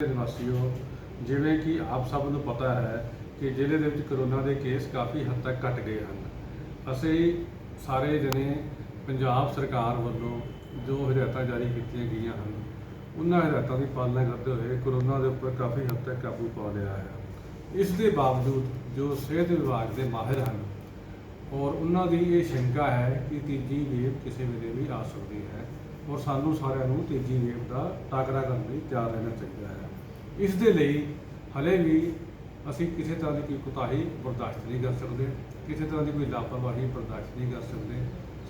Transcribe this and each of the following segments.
ਦੇ ਨਿਵਾਸੀਓ ਜਿਵੇਂ ਕਿ ਆਪ ਸਭ ਨੂੰ ਪਤਾ ਹੈ ਕਿ ਜ਼ਿਲ੍ਹੇ ਦੇ ਵਿੱਚ ਕਰੋਨਾ ਦੇ ਕੇਸ ਕਾਫੀ ਹੱਦ ਤੱਕ ਘਟ ਗਏ ਹਨ। ਅਸੀਂ ਸਾਰੇ ਜਣੇ ਪੰਜਾਬ ਸਰਕਾਰ ਵੱਲੋਂ ਜੋ ਹਦਾਇਤਾਂ ਜਾਰੀ ਕੀਤੀਆਂ ਗਈਆਂ ਹਨ, ਉਹਨਾਂ ਹਦਾਇਤਾਂ ਦੀ ਪਾਲਣਾ ਕਰਦੇ ਹੋਏ ਕਰੋਨਾ ਦੇ ਉੱਪਰ ਕਾਫੀ ਹੱਦ ਤੱਕ ਕਾਬੂ ਪਾ ਲਿਆ ਹੈ। ਇਸ ਦੇ ਬਾਵਜੂਦ ਜੋ ਸਿਹਤ ਵਿਭਾਗ ਦੇ ਮਾਹਿਰ ਹਨ ਔਰ ਉਹਨਾਂ ਦੀ ਇਹ ਸ਼ੰਕਾ ਹੈ ਕਿ ਤੀਜੀ ਵੇਵ ਕਿਸੇ ਵੇਲੇ ਵੀ ਆ ਸਕਦੀ ਹੈ। ਔਰ ਸਾਨੂੰ ਸਾਰਿਆਂ ਨੂੰ ਤੇਜ਼ੀ ਵੇਵ ਦਾ ਟਾਕਰਾ ਕਰਨ ਲਈ ਤਿਆਰ ਰਹਿਣਾ ਚਾਹੀਦਾ ਹੈ। ਇਸ ਦੇ ਲਈ ਹਲੇ ਵੀ ਅਸੀਂ ਕਿਸੇ ਤਰ੍ਹਾਂ ਦੀ ਕੋਈ ਕੁਤਾਹੀ ਬਰਦਾਸ਼ਤ ਨਹੀਂ ਕਰ ਸਕਦੇ, ਕਿਸੇ ਤਰ੍ਹਾਂ ਦੀ ਕੋਈ ਲਾਪਰਵਾਹੀ ਬਰਦਾਸ਼ਤ ਨਹੀਂ ਕਰ ਸਕਦੇ।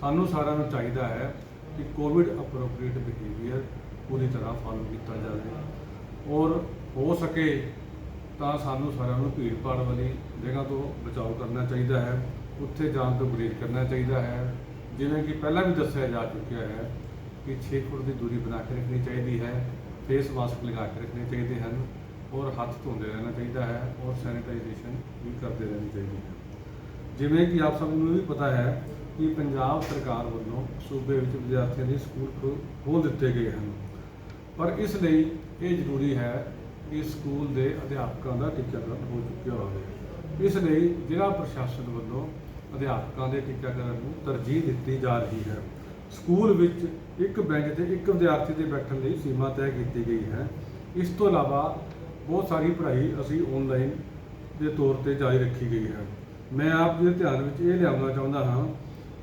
ਸਾਨੂੰ ਸਾਰਿਆਂ ਨੂੰ ਚਾਹੀਦਾ ਹੈ ਕਿ ਕੋਵਿਡ ਅਪਰੋਪਰੀਏਟ ਬਿਹੇਵੀਅਰ ਪੂਰੀ ਤਰ੍ਹਾਂ ਫਾਲੋ ਕੀਤਾ ਜਾਵੇ ਔਰ ਹੋ ਸਕੇ ਤਾਂ ਸਾਨੂੰ ਸਾਰਿਆਂ ਨੂੰ ਭੀੜ ਭਾੜ ਵਾਲੀ ਜਗ੍ਹਾ ਤੋਂ ਬਚਾਓ ਕਰਨਾ ਚਾਹੀਦਾ ਹੈ। ਉੱਥੇ ਜਾਣ ਤੋਂ ਗੁਰੇਜ਼ ਕਰਨਾ ਚਾਹੀਦਾ ਹੈ। ਜਿਵੇਂ ਕਿ ਪਹਿਲਾਂ ਵੀ ਦੱਸਿਆ ਜਾ ਚੁੱਕਿਆ ਹੈ ਕਿ 6 ਫੁੱਟ ਦੀ ਦੂਰੀ ਬਣਾ ਕੇ ਰੱਖਣੀ ਚਾਹੀਦੀ ਹੈ ਫੇਸ ਮਾਸਕ ਲਗਾ ਕੇ ਰੱਖਣੇ ਚਾਹੀਦੇ ਹਨ ਔਰ ਹੱਥ ਧੋਂਦੇ ਰਹਿਣਾ ਚਾਹੀਦਾ ਹੈ ਔਰ ਸੈਨੀਟਾਈਜੇਸ਼ਨ ਵੀ ਕਰਦੇ ਰਹਿਣੀ ਚਾਹੀਦੀ ਹੈ। ਜਿਵੇਂ ਕਿ ਆਪ ਸਭ ਨੂੰ ਵੀ ਪਤਾ ਹੈ ਕਿ ਪੰਜਾਬ ਸਰਕਾਰ ਵੱਲੋਂ ਸੂਬੇ ਵਿੱਚ ਵਿਦਿਆਰਥੀਆਂ ਦੇ ਸਕੂਲ ਖੋ- ਖੋਲ੍ਹ ਦਿੱਤੇ ਗਏ ਹਨ। ਪਰ ਇਸ ਲਈ ਇਹ ਜ਼ਰੂਰੀ ਹੈ ਕਿ ਸਕੂਲ ਦੇ ਅਧਿਆਪਕਾਂ ਦਾ ਟੀਕਾਕਰਨ ਹੋ ਚੁੱਕਿਆ ਹੋਵੇ। ਇਸ ਲਈ ਜ਼ਿਲ੍ਹਾ ਪ੍ਰਸ਼ਾਸਨ ਵੱਲੋਂ ਅਧਿਆਪਕਾਂ ਦੇ ਟੀਕਾਕਰਨ ਨੂੰ ਤਰਜੀਹ ਦਿੱਤੀ ਜਾ ਰਹੀ ਹੈ। ਸਕੂਲ ਵਿੱਚ ਇੱਕ ਬੈਂਚ ਤੇ ਇੱਕ ਵਿਦਿਆਰਥੀ ਦੇ ਬੈਠਣ ਲਈ ਸੀਮਾ ਤੈਅ ਕੀਤੀ ਗਈ ਹੈ। ਇਸ ਤੋਂ ਇਲਾਵਾ ਬਹੁਤ ਸਾਰੀ ਪੜ੍ਹਾਈ ਅਸੀਂ ਆਨਲਾਈਨ ਦੇ ਤੌਰ ਤੇ ਜਾਰੀ ਰੱਖੀ ਗਈ ਹੈ। ਮੈਂ ਆਪ ਦੇ ਧਿਆਨ ਵਿੱਚ ਇਹ ਲਿਆਉਣਾ ਚਾਹੁੰਦਾ ਹਾਂ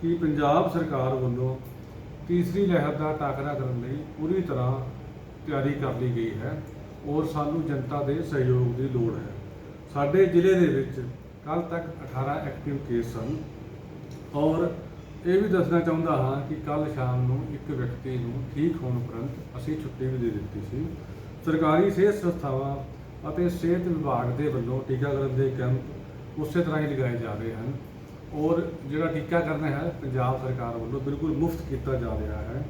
ਕਿ ਪੰਜਾਬ ਸਰਕਾਰ ਵੱਲੋਂ ਤੀਸਰੀ ਲਹਿਰ ਦਾ ਟਾਕਰਾ ਕਰਨ ਲਈ ਪੂਰੀ ਤਰ੍ਹਾਂ ਤਿਆਰੀ ਕਰ ਲਈ ਗਈ ਹੈ ਔਰ ਸਾਨੂੰ ਜਨਤਾ ਦੇ ਸਹਿਯੋਗ ਦੀ ਲੋੜ ਹੈ। ਸਾਡੇ ਜ਼ਿਲ੍ਹੇ ਦੇ ਵਿੱਚ ਕੱਲ ਤੱਕ 18 ਐਕਟਿਵ ਕੇਸ ਸਨ ਔਰ ਇਹ ਵੀ ਦੱਸਣਾ ਚਾਹੁੰਦਾ ਹਾਂ ਕਿ ਕੱਲ ਸ਼ਾਮ ਨੂੰ ਇੱਕ ਵਿਅਕਤੀ ਨੂੰ ਠੀਕ ਹੋਣ ਉਪਰੰਤ ਅਸੀਂ ਛੁੱਟੀ ਵੀ ਦੇ ਦਿੱਤੀ ਸੀ। ਸਰਕਾਰੀ ਸਿਹਤ ਸੰਸਥਾਵਾਂ ਅਤੇ ਸਿਹਤ ਵਿਭਾਗ ਦੇ ਵੱਲੋਂ ਟੀਕਾਕਰਨ ਦੇ ਕੈਂਪ ਉਸੇ ਤਰ੍ਹਾਂ ਹੀ ਲਗਾਏ ਜਾ ਰਹੇ ਹਨ ਔਰ ਜਿਹੜਾ ਟੀਕਾਕਰਨ ਹੈ, ਪੰਜਾਬ ਸਰਕਾਰ ਵੱਲੋਂ ਬਿਲਕੁਲ ਮੁਫਤ ਕੀਤਾ ਜਾ ਰਿਹਾ ਹੈ।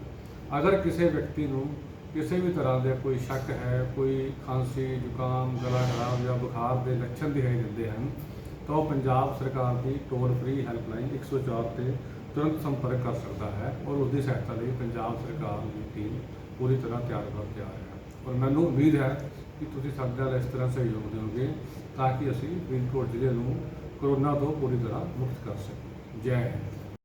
ਅਗਰ ਕਿਸੇ ਵਿਅਕਤੀ ਨੂੰ ਕਿਸੇ ਵੀ ਤਰ੍ਹਾਂ ਦਾ ਕੋਈ ਸ਼ੱਕ ਹੈ, ਕੋਈ ਖਾਂਸੀ, ਜ਼ੁਕਾਮ, ਗਲਾ ਖਰਾਬ ਜਾਂ ਬੁਖਾਰ ਦੇ ਲੱਛਣ ਦਿਖਾਈ ਦਿੰਦੇ ਹਨ, ਤਾਂ ਉਹ ਪੰਜਾਬ ਸਰਕਾਰ ਦੀ ਟੋਲ ਫ੍ਰੀ ਹੈਲਪਲਾਈਨ 104 ਤੇ ਤੁਰੰਤ ਸੰਪਰਕ ਕਰ ਸਕਦਾ ਹੈ ਔਰ ਉਸ ਦੀ ਸਹਾਇਤਾ ਲਈ ਪੰਜਾਬ ਸਰਕਾਰ ਦੀ ਟੀਮ ਪੂਰੀ ਤਰ੍ਹਾਂ ਤਿਆਰ ਕਰ ਤਿਆਰ ਹੈ। ਔਰ ਮੈਨੂੰ ਉਮੀਦ ਹੈ ਕਿ ਤੁਸੀਂ ਸਾਡੇ ਨਾਲ ਇਸ ਤਰ੍ਹਾਂ ਸਹਿਯੋਗ ਦਿਓਗੇ ਤਾਂ ਕਿ ਅਸੀਂ ਫਰੀਦਕੋਟ ਜ਼ਿਲ੍ਹੇ ਨੂੰ ਕਰੋਨਾ ਤੋਂ ਪੂਰੀ ਤਰ੍ਹਾਂ ਮੁਕਤ ਕਰ ਸਕੀਏ। ਜੈ ਹਿੰਦ।